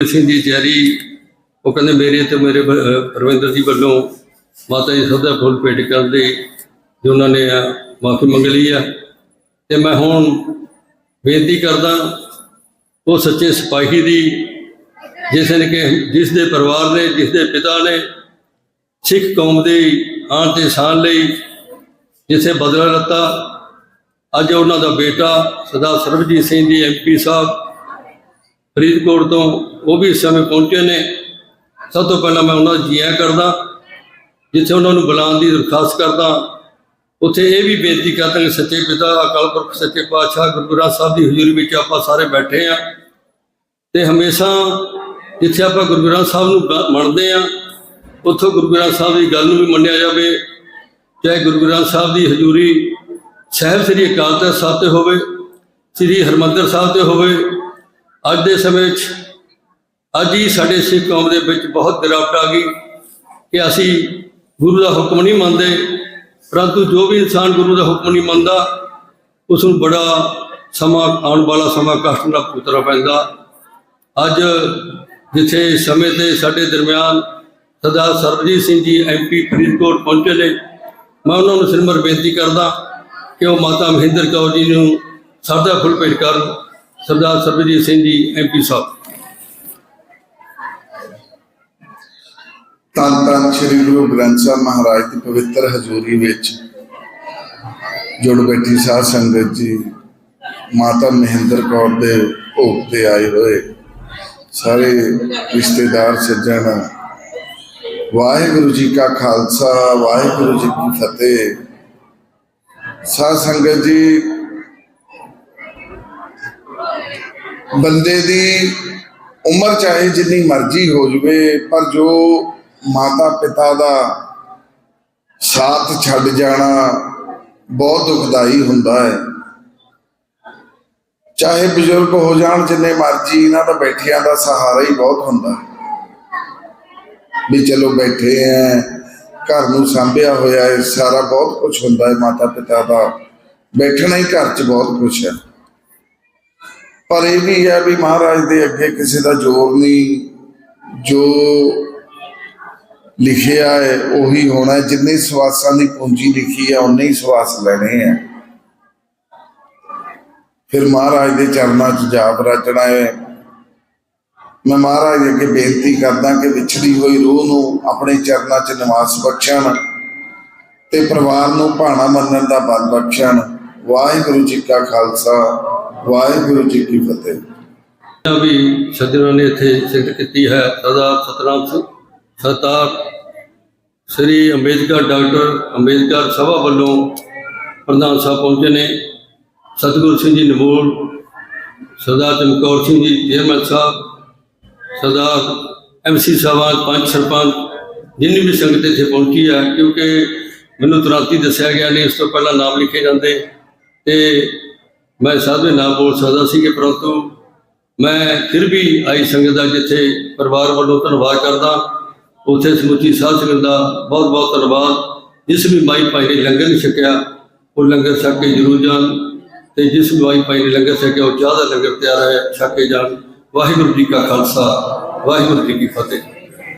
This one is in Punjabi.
ਸਿੰਘ ਜੀ ਚੈਰੀ, ਉਹ ਕਹਿੰਦੇ ਮੇਰੇ ਤੇ ਮੇਰੇ ਪਰਵਿੰਦਰ ਜੀ ਵੱਲੋਂ ਮਾਤਾ ਜੀ ਸਦਾ ਫੁੱਲ ਭੇਟ ਕਰਨ ਲਈ ਜੋ ਉਹਨਾਂ ਨੇ ਮਾਫੀ ਮੰਗ ਲਈ ਆ। ਤੇ ਮੈਂ ਹੁਣ ਬੇਨਤੀ ਕਰਦਾ, ਉਹ ਸੱਚੇ ਸਿਪਾਹੀ ਦੀ, ਜਿਸ ਨੇ ਕਿ, ਜਿਸ ਦੇ ਪਰਿਵਾਰ ਨੇ, ਜਿਸ ਦੇ ਪਿਤਾ ਨੇ ਸਿੱਖ ਕੌਮ ਦੇ ਆਣ ਤੇ ਸ਼ਾਨ ਲਈ ਜਿਸੇ ਬਦਲਾ ਲੱਤਾ, ਅੱਜ ਉਹਨਾਂ ਦਾ ਬੇਟਾ ਸਰਦਾਰ ਸਰਬਜੀਤ ਸਿੰਘ ਜੀ ਐਮਪੀ ਸਾਹਿਬ ਫਰੀਦਕੋਟ ਤੋਂ ਉਹ ਵੀ ਇਸ ਸਮੇਂ ਪਹੁੰਚੇ ਨੇ। ਸਭ ਤੋਂ ਪਹਿਲਾਂ ਮੈਂ ਉਹਨਾਂ ਦਾ ਜੀਆ ਕਰਦਾ, ਜਿੱਥੇ ਉਹਨਾਂ ਨੂੰ ਬੁਲਾਉਣ ਦੀ ਦਰਖਾਸਤ ਕਰਦਾ। ਉੱਥੇ ਇਹ ਵੀ ਬੇਨਤੀ ਕਰਦਾ ਕਿ ਸੱਚੇ ਪਿਤਾ, ਅਕਾਲ ਪੁਰਖ, ਸੱਚੇ ਪਾਤਸ਼ਾਹ, ਗੁਰੂ ਗ੍ਰੰਥ ਸਾਹਿਬ ਦੀ ਹਜ਼ੂਰੀ ਵਿੱਚ ਆਪਾਂ ਸਾਰੇ ਬੈਠੇ ਆ ਤੇ ਹਮੇਸ਼ਾ ਜਿੱਥੇ ਆਪਾਂ ਗੁਰੂ ਗ੍ਰੰਥ ਸਾਹਿਬ ਨੂੰ ਗ- ਮੰਨਦੇ ਆ ਉੱਥੋਂ ਗੁਰੂ ਗ੍ਰੰਥ ਸਾਹਿਬ ਦੀ ਗੱਲ ਨੂੰ ਵੀ ਮੰਨਿਆ ਜਾਵੇ। ਚਾਹੇ ਗੁਰੂ ਗ੍ਰੰਥ ਸਾਹਿਬ ਦੀ ਹਜ਼ੂਰੀ ਸਾਹਿਬ ਸ੍ਰੀ ਅਕਾਲ ਤਖਤ ਸਾਹਿਬ ਤੇ ਹੋਵੇ, ਸ੍ਰੀ ਹਰਮੰਦਰ ਸਾਹਿਬ ਤੇ ਹੋਵੇ ਅੱਜ ਦੇ ਸਮੇਂ ਵਿੱਚ ਅੱਜ ਹੀ ਸਾਡੇ ਸਿੱਖ ਕੌਮ ਦੇ ਵਿੱਚ ਬਹੁਤ ਗਿਰਾਵਟ ਆ ਗਈ ਕਿ ਅਸੀਂ ਗੁਰੂ ਦਾ ਹੁਕਮ ਨਹੀਂ ਮੰਨਦੇ, ਪਰੰਤੂ ਜੋ ਵੀ ਇਨਸਾਨ ਗੁਰੂ ਦਾ ਹੁਕਮ ਨਹੀਂ ਮੰਨਦਾ ਉਸ ਨੂੰ ਬੜਾ ਸਮਾਂ ਆਉਣ ਵਾਲਾ ਸਮਾਂ ਕਸ਼ਟ ਨਾਲ ਪੁੱਤਰਾ ਪੈਂਦਾ। ਅੱਜ ਜਿੱਥੇ ਸਮੇਂ ਤੇ ਸਾਡੇ ਦਰਮਿਆਨ ਸਰਦਾਰ ਸਰਬਜੀਤ ਸਿੰਘ ਜੀ ਐਮਪੀ ਫਰੀਦਕੋਟ ਪਹੁੰਚੇ ਨੇ, ਮੈਂ ਉਹਨਾਂ ਨੂੰ ਸਿਰਮਰ ਬੇਨਤੀ ਕਰਦਾ ਕਿ ਉਹ ਮਾਤਾ ਮਹਿੰਦਰ ਕੌਰ ਜੀ ਨੂੰ ਸਰਦਾ ਫੁੱਲ ਭੇਟ ਕਰਨ। ਸਰਦਾਰ ਸਰਬਜੀਤ ਸਿੰਘ ਜੀ ਐਮਪੀ ਸਾਹਿਬ। ਧੰਨ ਧੰਨ ਸ੍ਰੀ ਗੁਰੂ ਗ੍ਰੰਥ ਸਾਹਿਬ ਮਹਾਰਾਜ ਦੀ ਪਵਿੱਤਰ ਹਜ਼ੂਰੀ ਵਿੱਚ ਜੁੜ ਬੈਠੀ ਸਾਧ ਸੰਗਤ ਜੀ, ਮਾਤਾ ਮਹਿੰਦਰ ਕੌਰ ਦੇ ਭੋਗ ਤੇ ਆਏ ਹੋਏ ਸਾਰੇ ਰਿਸ਼ਤੇਦਾਰ ਸੱਜਣ। ਵਾਹਿਗੁਰੂ ਜੀ ਕਾ ਖਾਲਸਾ, ਵਾਹਿਗੁਰੂ ਜੀ ਕੀ ਫਤਿਹ। ਸਾਧ ਸੰਗਤ ਜੀ ਬੰਦੇ ਦੀ ਉਮਰ ਚਾਹੇ ਜਿੰਨੀ ਮਰਜ਼ੀ ਹੋ ਜਵੇ, ਪਰ ਜੋ ਮਾਤਾ ਪਿਤਾ ਦਾ ਸਾਥ ਛੱਡ ਜਾਣਾ ਬਹੁਤ ਦੁਖਦਾਈ ਹੁੰਦਾ ਹੈ। ਚਾਹੇ ਬਜ਼ੁਰਗ ਹੋ ਜਾਣ, ਜਿੰਨੇ ਮਰਜ਼ੀ ਇਹਨਾਂ ਦਾ ਬੈਠਿਆਂ ਦਾ ਸਹਾਰਾ ਹੀ ਬਹੁਤ ਹੁੰਦਾ। ਹੈ ਵੀ ਚਲੋ ਬੈਠੇ ਐ, ਘਰ ਨੂੰ ਸੰਭਿਆ ਹੋਇਆ ਹੈ, ਸਾਰਾ ਬਹੁਤ ਕੁਝ ਹੁੰਦਾ ਹੈ ਮਾਤਾ ਪਿਤਾ ਦਾ। ਬੈਠਣਾ ਹੀ ਘਰ 'ਚ ਬਹੁਤ ਕੁਝ ਹੈ। ਪਰ ਇਹ ਵੀ ਹੈ ਵੀ ਮਹਾਰਾਜ ਦੇ ਅੱਗੇ ਕਿਸੇ ਦਾ ਜ਼ੋਰ ਨਹੀਂ। ਜੋ ਲਿਖਿਆ ਹੈ, ਉਹੀ ਹੋਣਾ ਜਿੰਨੇ ਸਵਾਸਾਂ ਦੀ ਪੂੰਜੀ ਲਿਖੀ ਹੈ ਉਨੇ ਹੀ ਸਵਾਸ ਲੈਣੇ ਹੈ। ਫਿਰ ਮਹਾਰਾਜ ਦੇ ਚਰਨਾਂ 'ਚ ਜਾਪ ਰਚਣਾ ਹੈ। ਮੈਂ ਮਹਾਰਾਜ ਦੇ ਅੱਗੇ ਬੇਨਤੀ ਕਰਦਾ ਕਿ ਵਿਛੜੀ ਹੋਈ ਰੂਹ ਨੂੰ ਆਪਣੇ ਚਰਨਾਂ 'ਚ ਨਿਵਾਸ ਬਖਸ਼ਣ ਤੇ ਪਰਿਵਾਰ ਨੂੰ ਭਾਣਾ ਮੰਨਣ ਦਾ ਬਲ ਬਖਸ਼ਣ। ਵਾਹਿਗੁਰੂ ਜੀ ਕਾ ਖਾਲਸਾ। ਵਾਹਿਗੁਰੂ ਜੀ ਕੀ ਫਤਿਹ। ਵੀ ਸੱਜਣਾਂ ਨੇ ਇੱਥੇ ਸਿੱਖ ਕੀਤੀ ਹੈ ਸਰਦਾਰ ਸਤਨਾਮ ਸਿੰਘ ਸਰਦਾਰ ਸ੍ਰੀ ਅੰਬੇਦਕਰ ਡਾਕਟਰ ਅੰਬੇਦਕਰ ਸਭਾ ਵੱਲੋਂ ਪ੍ਰਧਾਨ ਸਾਹਿਬ ਪਹੁੰਚੇ ਨੇ। ਸਤਿਗੁਰੂ ਸਿੰਘ ਜੀ ਨਮੋਲ, ਸਰਦਾਰ ਚਮਕੌਰ ਸਿੰਘ ਜੀ ਚੇਅਰਮੈਨ ਸਾਹਿਬ, ਸਰਦਾਰ ਐਮਸੀ ਸਾਹਿਬਾਨ, ਪੰਜ ਸਰਪੰਚ ਜਿੰਨੀ ਵੀ ਸੰਗਤ ਇੱਥੇ ਪਹੁੰਚੀ ਹੈ, ਕਿਉਂਕਿ ਮੈਨੂੰ ਤੁਰੰਤ ਹੀ ਦੱਸਿਆ ਗਿਆ ਨਹੀਂ ਇਸ ਤੋਂ ਪਹਿਲਾਂ ਨਾਮ ਲਿਖੇ ਜਾਂਦੇ ਤੇ ਮੈਂ ਸਾਧੂ ਨਾਮ ਬੋਲ ਸਕਦਾ ਸੀ ਕਿ ਪਰੰਤੂ ਮੈਂ ਫਿਰ ਵੀ ਆਈ ਸੰਗਤ ਦਾ ਜਿੱਥੇ ਪਰਿਵਾਰ ਵੱਲੋਂ ਧੰਨਵਾਦ ਕਰਦਾ, ਉੱਥੇ ਸਮੁੱਚੀ ਸਾਧ ਸੰਗਤ ਦਾ ਬਹੁਤ ਬਹੁਤ ਧੰਨਵਾਦ। ਜਿਸ ਵੀ ਮਾਈ ਭਾਈ ਨੇ ਲੰਗਰ ਨਹੀਂ ਛਕਿਆ, ਉਹ ਲੰਗਰ ਛਕ ਕੇ ਜ਼ਰੂਰ ਜਾਣ ਤੇ ਜਿਸ ਵੀ ਮਾਈ ਭਾਈ ਨੇ ਲੰਗਰ ਛਕਿਆ, ਉਹ ਚਾਹ ਦਾ ਲੰਗਰ ਤਿਆਰ ਹੈ ਛਕ ਕੇ ਜਾਣ। ਵਾਹਿਗੁਰੂ ਜੀ ਕਾ ਖਾਲਸਾ, ਵਾਹਿਗੁਰੂ ਜੀ ਕੀ ਫਤਿਹ।